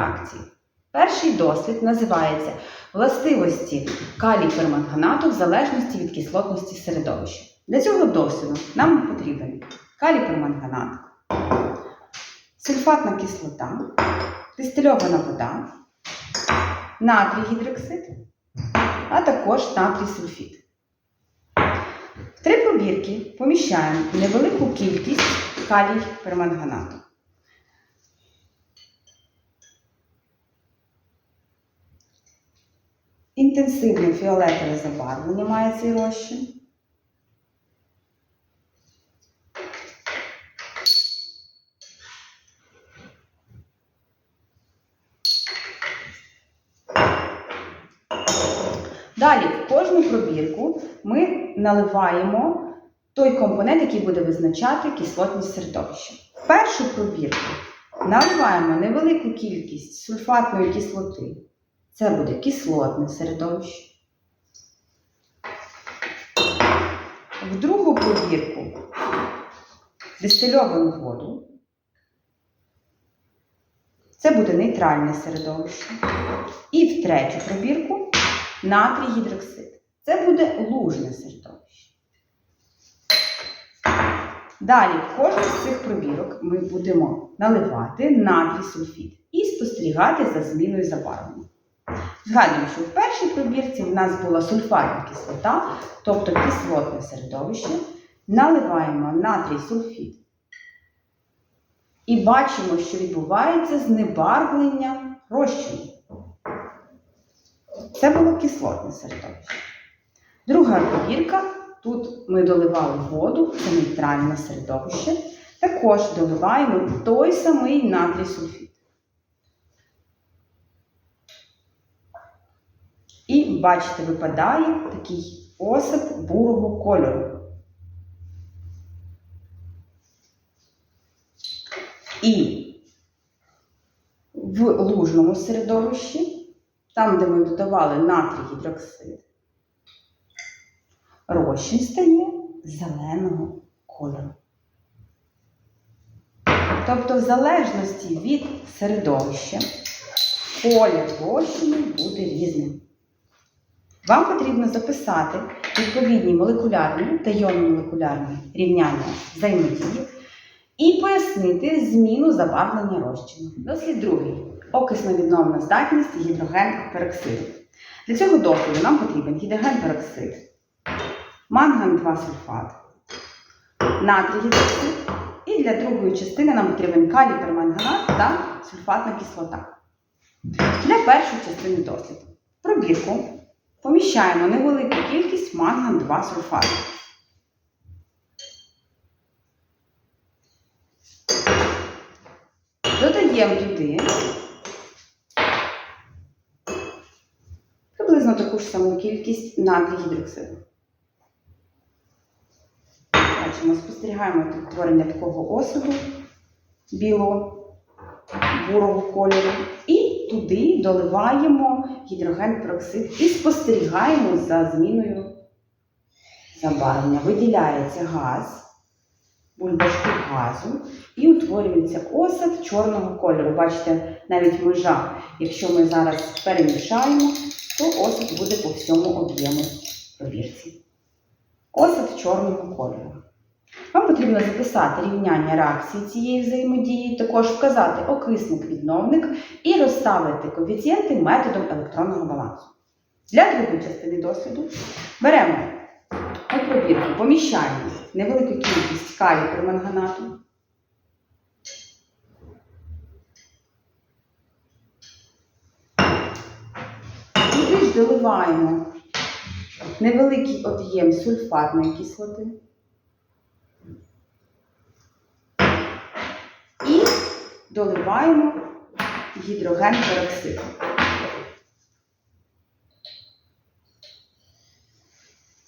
реакції. Перший дослід називається Властивості калій перманганату в залежності від кислотності середовища. Для цього досліду нам потрібен калій перманганат, сульфатна кислота, дистильована вода, натрій гідроксид, а також натрій сульфід. В три пробірки поміщаємо невелику кількість калій Інтенсивне фіолетове забарвлення має цей розчин. Далі в кожну пробірку ми наливаємо той компонент, який буде визначати кислотність середовища. В першу пробірку наливаємо невелику кількість сульфатної кислоти. Це буде кислотне середовище. В другу пробірку дистильовану воду. Це буде нейтральне середовище. І в третю пробірку натрій гідроксид. Це буде лужне середовище. Далі в кожну з цих пробірок ми будемо наливати натрій сульфід і спостерігати за зміною забарвлення. Згадуємо, що в першій пробірці в нас була сульфатна кислота, тобто кислотне середовище. Наливаємо натрій сульфід. І бачимо, що відбувається знебарвлення розчину. Це було кислотне середовище. Друга пробірка. Тут ми доливали воду, це нейтральне середовище. Також доливаємо той самий натрій сульфід. І, бачите, випадає такий осип бурого кольору. І в лужному середовищі, там, де ми додавали натрій гідроксид, розчин стає зеленого кольору. Тобто, в залежності від середовища, колір розчину буде різним. Вам потрібно записати відповідні молекулярні та йонно-молекулярні рівняння взаємодії і пояснити зміну забарвлення розчину. Дослід другий. Окисно відновна здатність гідроген пероксиду. Для цього досліду нам потрібен гідроген пероксид, манган 2 сульфат, натрій гідроксид. І для другої частини нам потрібен калій перманганат та сульфатна кислота. Для першої частини досліду. Пробірку поміщаємо невелику кількість манган 2 сульфату. Додаємо туди приблизно таку ж саму кількість натрій гідроксиду. Бачимо, спостерігаємо творення такого осаду білого, бурого кольору. І туди доливаємо гідроген пероксид і спостерігаємо за зміною забарвлення. Виділяється газ, бульбашки газу, і утворюється осад чорного кольору. Бачите, навіть межа. Якщо ми зараз перемішаємо, то осад буде по всьому об'єму пробірці. Осад чорного кольору. Вам потрібно записати рівняння реакції цієї взаємодії, також вказати окисник-відновник і розставити коефіцієнти методом електронного балансу. Для другої частини досліду беремо у пробірку, поміщаємо невелику кількість калію перманганату. Доливаємо невеликий об'єм сульфатної кислоти. І доливаємо гідроген пероксид.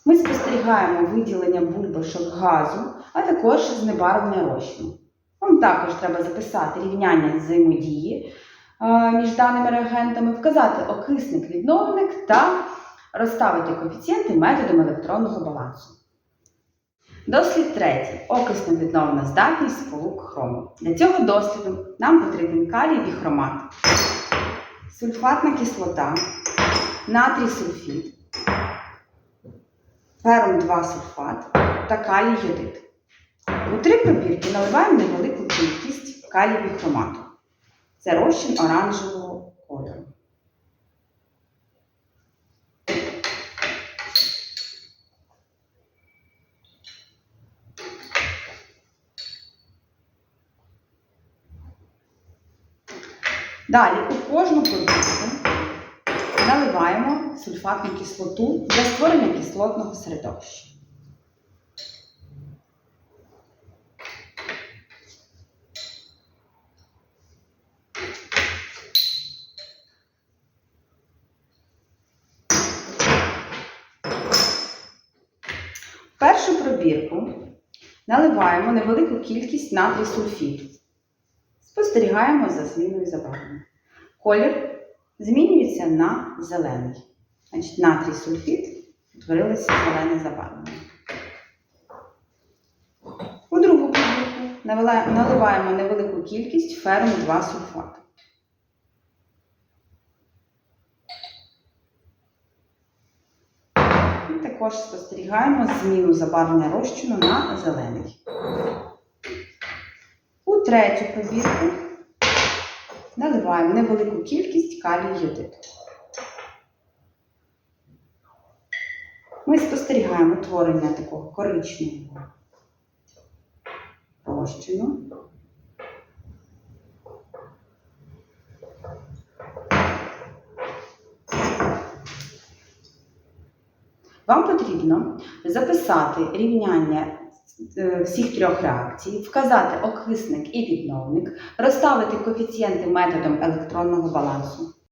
Ми спостерігаємо виділення бульбашок газу, а також знебарвлення розчину. Вам також треба записати рівняння взаємодії е, між даними реагентами, вказати окисник-відновник та розставити коефіцієнти методом електронного балансу. Дослід третій. Окисно відновлена здатність сполук хрому. Для цього досліду нам потрібен калій біхромат. сульфатна кислота, натрій сульфід, ферум 2 сульфат та калій йодид. У три пробірки наливаємо невелику кількість калію хромату. Це розчин оранжевого кольору. Далі у кожну пробірку наливаємо сульфатну кислоту для створення кислотного середовища. Першу пробірку наливаємо невелику кількість натрій сульфід. Спостерігаємо за зміною забарвлення. Колір змінюється на зелений. Значить, натрій сульфід утворилося зелене забарвлення. У другу пробірку наливаємо невелику кількість ферму 2 сульфату. І також спостерігаємо зміну забарвлення розчину на зелений. Третю пробірку наливаємо невелику кількість калію йодиду. Ми спостерігаємо творення такого коричневого розчину. Вам потрібно записати рівняння всіх трьох реакцій, вказати окисник і відновник, розставити коефіцієнти методом електронного балансу.